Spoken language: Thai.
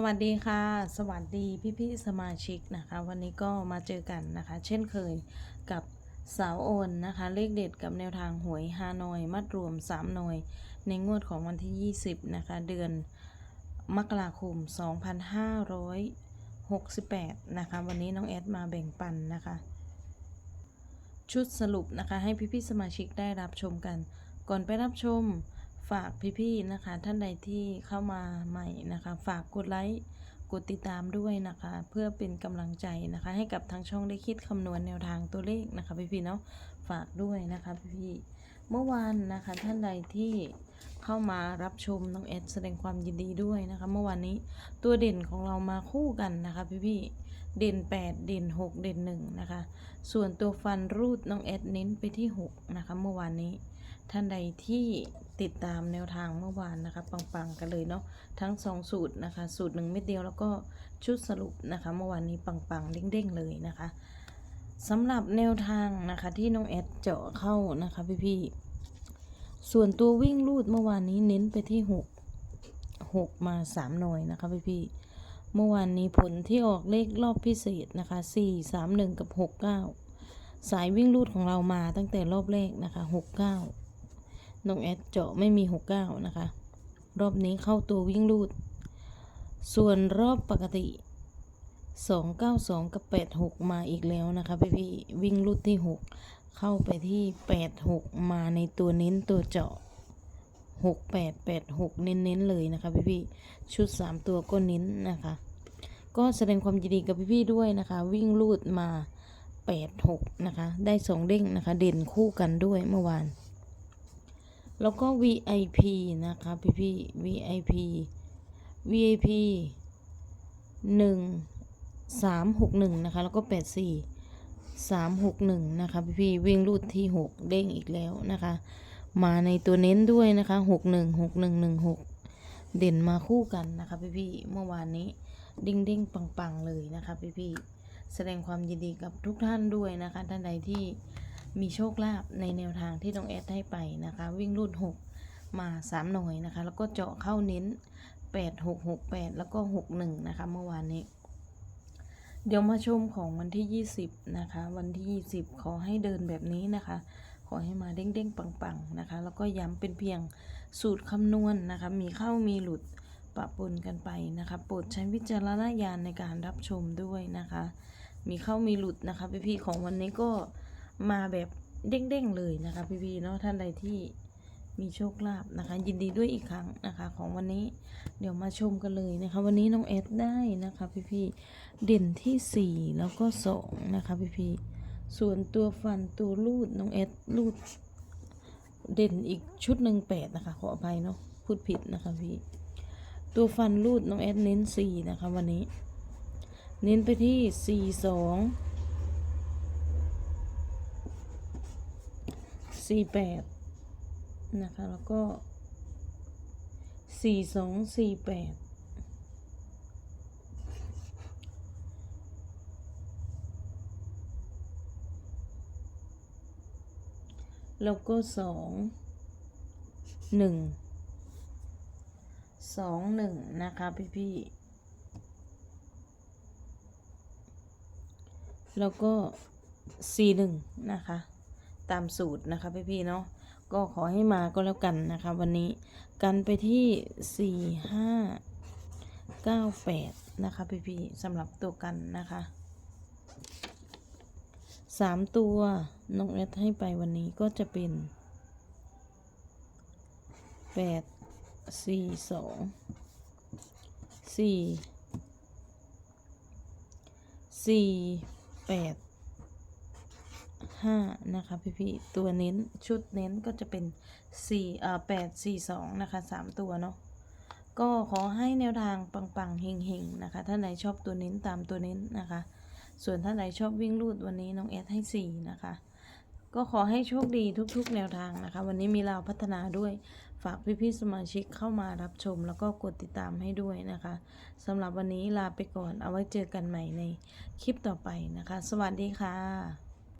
สวัสดีค่ะ สวัสดีพี่ๆสมาชิกนะคะ วันนี้ก็มาเจอกันนะคะ เช่นเคยกับสาวโอนนะคะ เลขเด็ดกับแนวทางหวยฮานอย มัดรวม3หน่วย ในงวดของวันที่ 20 นะคะ เดือนมกราคม 2568 นะคะ วันนี้น้องแอดมาแบ่งปันนะคะ ชุดสรุปนะคะ ให้พี่ๆสมาชิกได้รับชมกัน ก่อนไปรับชม ฝากพี่ๆนะคะ ท่านใดที่เข้ามาใหม่นะคะ ฝากกดไลค์กดติดตามด้วยนะคะ เพื่อเป็นกำลังใจนะคะ ให้กับทางช่องได้คิดคำนวณแนวทางตัวเลขนะคะพี่ๆเนาะฝากด้วยนะคะพี่ๆเมื่อวานนะคะท่านใดที่เข้ามารับชมน้องแอดแสดงความยินดีด้วยนะคะ เมื่อวานนี้ตัวเด่นของเรามาคู่กันนะคะพี่ๆเด่น 8 เด่น 6 เด่น1นะคะส่วนตัวฟันรูดน้องแอดเน้นไปที่6นะคะเมื่อวานนี้ ท่านใดที่ติดตามแนวทางเมื่อวานนะคะ ปังๆกันเลยเนาะทั้ง 2 สูตรนะคะ สูตรหนึ่งเม็ดเดียวแล้วก็ชุดสรุปนะคะ เมื่อวานนี้ปังๆเด้งๆเลยนะคะสำหรับแนวทางนะคะที่น้องแอดเจาะเข้านะคะพี่ๆส่วนตัววิ่งลูดเมื่อวานนี้เน้นไปที่ 6 6 มา 3 หน่วยนะคะพี่ๆเมื่อวานนี้ผลที่ออกเลขรอบพิเศษนะคะ 4 3 1 กับ 69 สายวิ่งลูดของเรามาตั้งแต่รอบแรกนะคะ 69 น้องแอดเจาะไม่มี69นะคะ รอบนี้เข้าตัววิ่งลูด ส่วนรอบปกติ 292 กับ 86 มาอีกแล้วนะคะพี่พี่วิ่งลูดที่ 6 เข้าไปที่ 86 มาในตัวเน้นตัวเจาะ 6886 เน้นๆเลยนะคะพี่พี่ชุด 3 ตัวก็เน้นนะคะ ก็แสดงความยินดีกับพี่ๆด้วยนะคะ วิ่งลูดมา 86 นะคะ ได้2เด้งนะคะ เด่นคู่กันด้วยเมื่อวาน แล้วก็ VIP นะคะพี่พี่ VIP VIP หนึ่งสามหกหนึ่งนะคะ แล้วก็แปดสี่สามหกหนึ่งนะคะพี่พี่วิ่งรูดที่หกเด้งอีกแล้วนะคะ มาในตัวเน้นด้วยนะคะหกหนึ่งหกหนึ่งหนึ่งหกเด่นมาคู่กันนะคะพี่พี่เมื่อวานนี้เด้งเด้งปังปังๆเลยนะคะพี่พี่แสดงความยินดีกับทุกท่านด้วยนะคะ ท่านใดที่ มีโชคลาภในแนวทางที่ต้องแอดให้ไปนะคะ วิ่งรูดหกมาสามหน่วยนะคะ แล้วก็เจาะเข้าเน้นแปดหกหกแปดแล้วก็หกหนึ่งนะคะ เมื่อวานนี้ เดี๋ยวมาชมของวันที่ยี่สิบนะคะ วันที่ยี่สิบขอให้เดินแบบนี้นะคะ ขอให้มาเด้งเด้งๆ ปังๆ นะคะ แล้วก็ย้ำเป็นเพียงสูตรคำนวณนะคะ มีเข้ามีหลุดปะปนกันไปนะคะโปรดใช้วิจารณญาณในการรับชมด้วยนะคะ มีเข้ามีหลุดนะคะพี่ๆของวันนี้ก็ มาแบบเด้งๆเลยนะคะพี่ๆเนาะท่านใดที่มีโชคลาภนะคะ ยินดีด้วยอีกครั้งนะคะ ของวันนี้เดี๋ยวมาชมกันเลยนะคะ วันนี้น้องเอสได้นะคะพี่ๆเด่นที่สี่แล้วก็สองนะคะพี่ๆส่วนตัวฟันตัวลูดน้องเอสลูดเด่นอีกชุดหนึ่งแปดนะคะ ขออภัยเนาะพูดผิดนะคะพี่ตัวฟันลูดน้องเอสเน้นสี่นะคะ วันนี้ เน้นไปที่สี่สอง สี่แปดนะคะ แล้วก็สี่สองสี่แปดแล้วก็สองหนึ่งสองหนึ่งนะคะพี่พี่แล้วก็สี่หนึ่งนะคะ ตามสูตรนะคะพี่พี่ๆเนาะก็ขอให้มาก็แล้วกันนะคะวันนี้กันไปที่สี่ห้าเก้าแปดนะคะพี่พี่ๆสำหรับตัวกันนะคะสามตัวน้องแอดให้ไปวันนี้ก็จะเป็นแปดสี่สองสี่สี่แปด ห้านะคะพี่พี่ๆตัวเน้นชุดเน้นก็จะเป็นสี่เอ่อแปดสี่สองนะคะสามตัวเนาะก็ขอให้แนวทางปังๆเฮงๆนะคะท่านไหนชอบตัวเน้นตามตัวเน้นนะคะ ส่วนท่านไหนชอบวิ่งลูดวันนี้น้องแอดให้สี่นะคะ ก็ขอให้โชคดีทุกๆ แนวทางนะคะ วันนี้มีเราพัฒนาด้วยฝากพี่ๆสมาชิกเข้ามารับชมแล้วก็กดติดตามให้ด้วยนะคะสำหรับวันนี้ลาไปก่อนเอาไว้เจอกันใหม่ในคลิปต่อไปนะคะ สวัสดีค่ะ